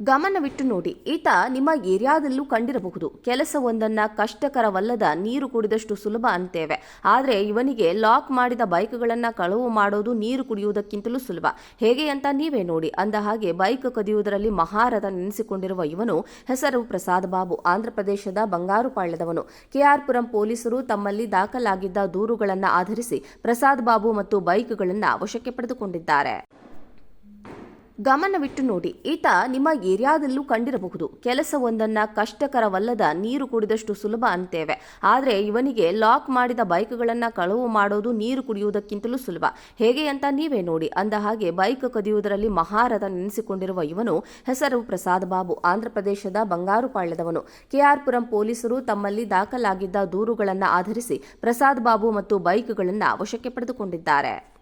ಗಮನವಿಟ್ಟು ನೋಡಿ, ಈತ ನಿಮ್ಮ ಏರಿಯಾದಲ್ಲೂ ಕಂಡಿರಬಹುದು. ಕೆಲಸವೊಂದನ್ನ ಕಷ್ಟಕರವಲ್ಲದ ನೀರು ಕುಡಿದಷ್ಟು ಸುಲಭ ಅಂತೇವೆ. ಆದರೆ ಇವನಿಗೆ ಲಾಕ್ ಮಾಡಿದ ಬೈಕ್ಗಳನ್ನ ಕಳವು ಮಾಡೋದು ನೀರು ಕುಡಿಯುವುದಕ್ಕಿಂತಲೂ ಸುಲಭ. ಹೇಗೆ ಅಂತ ನೀವೇ ನೋಡಿ. ಅಂದ ಹಾಗೆ ಬೈಕ್ ಕದಿಯುವುದರಲ್ಲಿ ಮಹಾರಥ ನೆನೆಸಿಕೊಂಡಿರುವ ಇವನು ಹೆಸರು ಪ್ರಸಾದ್ ಬಾಬು ಆಂಧ್ರಪ್ರದೇಶದ ಬಂಗಾರುಪಾಳ್ಯದವನು ಕೆಆರ್ಪುರಂ ಪೊಲೀಸರು ತಮ್ಮಲ್ಲಿ ದಾಖಲಾಗಿದ್ದ ದೂರುಗಳನ್ನು ಆಧರಿಸಿ ಪ್ರಸಾದ್ ಬಾಬು ಮತ್ತು ಬೈಕ್ಗಳನ್ನು ವಶಕ್ಕೆ ಪಡೆದುಕೊಂಡಿದ್ದಾರೆ. ಗಮನವಿಟ್ಟು ನೋಡಿ. ಈತ ನಿಮ್ಮ ಏರಿಯಾದಲ್ಲೂ ಕಂಡಿರಬಹುದು. ಕೆಲಸವೊಂದನ್ನು ಕಷ್ಟಕರವಲ್ಲದ ನೀರು ಕುಡಿದಷ್ಟು ಸುಲಭ ಅಂತೇವೆ. ಆದರೆ ಇವನಿಗೆ ಲಾಕ್ ಮಾಡಿದ ಬೈಕ್ಗಳನ್ನು ಕಳವು ಮಾಡೋದು ನೀರು ಕುಡಿಯುವುದಕ್ಕಿಂತಲೂ ಸುಲಭ. ಹೇಗೆ ಅಂತ ನೀವೇ ನೋಡಿ. ಅಂದ ಹಾಗೆ ಬೈಕ್ ಕದಿಯುವುದರಲ್ಲಿ ಮಹಾರಥ ನೆನೆಸಿಕೊಂಡಿರುವ ಇವನು ಹೆಸರು ಪ್ರಸಾದ್ ಬಾಬು ಆಂಧ್ರಪ್ರದೇಶದ ಬಂಗಾರುಪಾಳ್ಯದವನು ಕೆಆರ್ಪುರಂ ಪೊಲೀಸರು ತಮ್ಮಲ್ಲಿ ದಾಖಲಾಗಿದ್ದ ದೂರುಗಳನ್ನು ಆಧರಿಸಿ ಪ್ರಸಾದ್ ಬಾಬು ಮತ್ತು ಬೈಕ್ಗಳನ್ನು ವಶಕ್ಕೆ ಪಡೆದುಕೊಂಡಿದ್ದಾರೆ.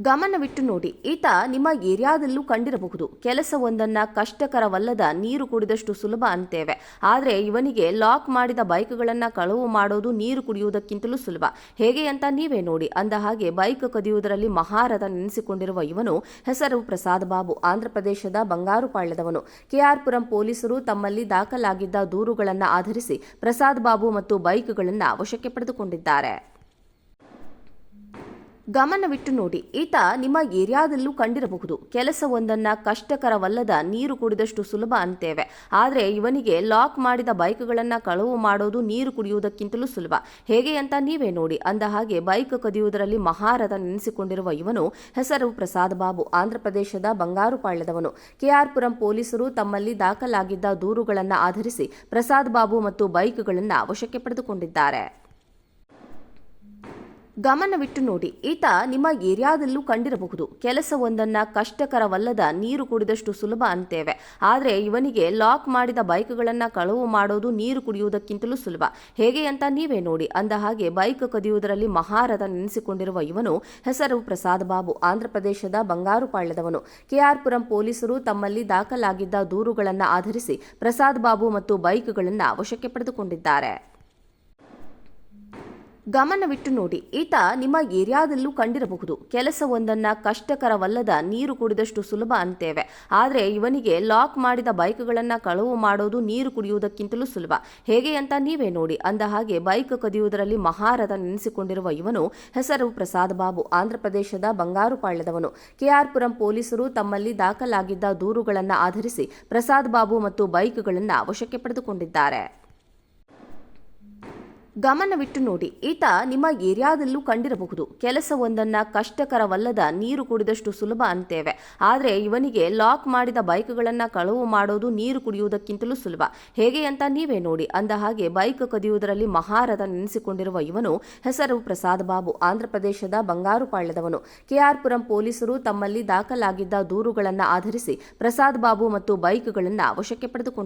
ಗಮನವಿಟ್ಟು ನೋಡಿ. ಈತ ನಿಮ್ಮ ಏರಿಯಾದಲ್ಲೂ ಕಂಡಿರಬಹುದು. ಕೆಲಸವೊಂದನ್ನು ಕಷ್ಟಕರವಲ್ಲದ ನೀರು ಕುಡಿದಷ್ಟು ಸುಲಭ ಅಂತೇವೆ. ಆದರೆ ಇವನಿಗೆ ಲಾಕ್ ಮಾಡಿದ ಬೈಕ್ಗಳನ್ನ ಕಳವು ಮಾಡೋದು ನೀರು ಕುಡಿಯುವುದಕ್ಕಿಂತಲೂ ಸುಲಭ. ಹೇಗೆ ಅಂತ ನೀವೇ ನೋಡಿ. ಅಂದ ಹಾಗೆ ಬೈಕ್ ಕದಿಯುವುದರಲ್ಲಿ ಮಹಾರಥ ನೆನೆಸಿಕೊಂಡಿರುವ ಇವನು ಹೆಸರು ಪ್ರಸಾದ್ ಬಾಬು ಆಂಧ್ರಪ್ರದೇಶದ ಬಂಗಾರುಪಾಳ್ಯದವನು ಕೆಆರ್ಪುರಂ ಪೊಲೀಸರು ತಮ್ಮಲ್ಲಿ ದಾಖಲಾಗಿದ್ದ ದೂರುಗಳನ್ನು ಆಧರಿಸಿ ಪ್ರಸಾದ್ ಬಾಬು ಮತ್ತು ಬೈಕ್ಗಳನ್ನು ವಶಕ್ಕೆ ಪಡೆದುಕೊಂಡಿದ್ದಾರೆ. ಗಮನವಿಟ್ಟು ನೋಡಿ. ಈತ ನಿಮ್ಮ ಏರಿಯಾದಲ್ಲೂ ಕಂಡಿರಬಹುದು. ಕೆಲಸವೊಂದನ್ನು ಕಷ್ಟಕರವಲ್ಲದ ನೀರು ಕುಡಿದಷ್ಟು ಸುಲಭ ಅಂತೇವೆ. ಆದರೆ ಇವನಿಗೆ ಲಾಕ್ ಮಾಡಿದ ಬೈಕ್ಗಳನ್ನು ಕಳವು ಮಾಡೋದು ನೀರು ಕುಡಿಯುವುದಕ್ಕಿಂತಲೂ ಸುಲಭ. ಹೇಗೆ ಅಂತ ನೀವೇ ನೋಡಿ. ಅಂದ ಹಾಗೆ ಬೈಕ್ ಕದಿಯುವುದರಲ್ಲಿ ಮಹಾರಥ ನೆನೆಸಿಕೊಂಡಿರುವ ಇವನು ಹೆಸರು ಪ್ರಸಾದ್ ಬಾಬು ಆಂಧ್ರಪ್ರದೇಶದ ಬಂಗಾರುಪಾಳ್ಯದವನು ಕೆಆರ್ಪುರಂ ಪೊಲೀಸರು ತಮ್ಮಲ್ಲಿ ದಾಖಲಾಗಿದ್ದ ದೂರುಗಳನ್ನು ಆಧರಿಸಿ ಪ್ರಸಾದ್ ಬಾಬು ಮತ್ತು ಬೈಕ್ಗಳನ್ನು ವಶಕ್ಕೆ ಪಡೆದುಕೊಂಡಿದ್ದಾರೆ. ಗಮನವಿಟ್ಟು ನೋಡಿ. ಈತ ನಿಮ್ಮ ಏರಿಯಾದಲ್ಲೂ ಕಂಡಿರಬಹುದು. ಕೆಲಸವೊಂದನ್ನ ಕಷ್ಟಕರವಲ್ಲದ ನೀರು ಕುಡಿದಷ್ಟು ಸುಲಭ ಅಂತೇವೆ. ಆದರೆ ಇವನಿಗೆ ಲಾಕ್ ಮಾಡಿದ ಬೈಕ್ಗಳನ್ನ ಕಳವು ಮಾಡೋದು ನೀರು ಕುಡಿಯುವುದಕ್ಕಿಂತಲೂ ಸುಲಭ. ಹೇಗೆ ಅಂತ ನೀವೇ ನೋಡಿ. ಅಂದ ಹಾಗೆ ಬೈಕ್ ಕದಿಯುವುದರಲ್ಲಿ ಮಹಾರಥ ನೆನೆಸಿಕೊಂಡಿರುವ ಇವನು ಹೆಸರು ಪ್ರಸಾದ್ ಬಾಬು ಆಂಧ್ರಪ್ರದೇಶದ ಬಂಗಾರುಪಾಳ್ಯದವನು ಕೆಆರ್ಪುರಂ ಪೊಲೀಸರು ತಮ್ಮಲ್ಲಿ ದಾಖಲಾಗಿದ್ದ ದೂರುಗಳನ್ನು ಆಧರಿಸಿ ಪ್ರಸಾದ್ ಬಾಬು ಮತ್ತು ಬೈಕ್ಗಳನ್ನು ವಶಕ್ಕೆ ಪಡೆದುಕೊಂಡಿದ್ದಾರೆ. ಗಮನವಿಟ್ಟು ನೋಡಿ. ಈತ ನಿಮ್ಮ ಏರಿಯಾದಲ್ಲೂ ಕಂಡಿರಬಹುದು. ಕೆಲಸವೊಂದನ್ನ ಕಷ್ಟಕರವಲ್ಲದ ನೀರು ಕುಡಿದಷ್ಟು ಸುಲಭ ಅಂತೇವೆ. ಆದರೆ ಇವನಿಗೆ ಲಾಕ್ ಮಾಡಿದ ಬೈಕ್ಗಳನ್ನ ಕಳವು ಮಾಡೋದು ನೀರು ಕುಡಿಯುವುದಕ್ಕಿಂತಲೂ ಸುಲಭ. ಹೇಗೆ ಅಂತ ನೀವೇ ನೋಡಿ. ಅಂದ ಹಾಗೆ ಬೈಕ್ ಕದಿಯುವುದರಲ್ಲಿ ಮಹಾರಥ ನೆನೆಸಿಕೊಂಡಿರುವ ಇವನು ಹೆಸರು ಪ್ರಸಾದ್ ಬಾಬು ಆಂಧ್ರಪ್ರದೇಶದ ಬಂಗಾರುಪಾಳ್ಯದವನು ಕೆಆರ್ಪುರಂ ಪೊಲೀಸರು ತಮ್ಮಲ್ಲಿ ದಾಖಲಾಗಿದ್ದ ದೂರುಗಳನ್ನು ಆಧರಿಸಿ ಪ್ರಸಾದ್ ಬಾಬು ಮತ್ತು ಬೈಕ್ಗಳನ್ನು ವಶಕ್ಕೆ ಪಡೆದುಕೊಂಡಿದ್ದಾರೆ. ಗಮನವಿಟ್ಟು ನೋಡಿ. ಈತ ನಿಮ್ಮ ಏರಿಯಾದಲ್ಲೂ ಕಂಡಿರಬಹುದು. ಕೆಲಸವೊಂದನ್ನ ಕಷ್ಟಕರವಲ್ಲದ ನೀರು ಕುಡಿದಷ್ಟು ಸುಲಭ ಅಂತೇವೆ. ಆದರೆ ಇವನಿಗೆ ಲಾಕ್ ಮಾಡಿದ ಬೈಕ್ಗಳನ್ನ ಕಳವು ಮಾಡೋದು ನೀರು ಕುಡಿಯುವುದಕ್ಕಿಂತಲೂ ಸುಲಭ. ಹೇಗೆ ಅಂತ ನೀವೇ ನೋಡಿ. ಅಂದ ಹಾಗೆ ಬೈಕ್ ಕದಿಯುವುದರಲ್ಲಿ ಮಹಾರಥ ನೆನೆಸಿಕೊಂಡಿರುವ ಇವನು ಹೆಸರು ಪ್ರಸಾದ್ ಬಾಬು ಆಂಧ್ರಪ್ರದೇಶದ ಬಂಗಾರುಪಾಳ್ಯದವನು ಕೆಆರ್ಪುರಂ ಪೊಲೀಸರು ತಮ್ಮಲ್ಲಿ ದಾಖಲಾಗಿದ್ದ ದೂರುಗಳನ್ನು ಆಧರಿಸಿ ಪ್ರಸಾದ್ ಬಾಬು ಮತ್ತು ಬೈಕ್ಗಳನ್ನು ವಶಕ್ಕೆ ಪಡೆದುಕೊಂಡಿದ್ದಾರೆ.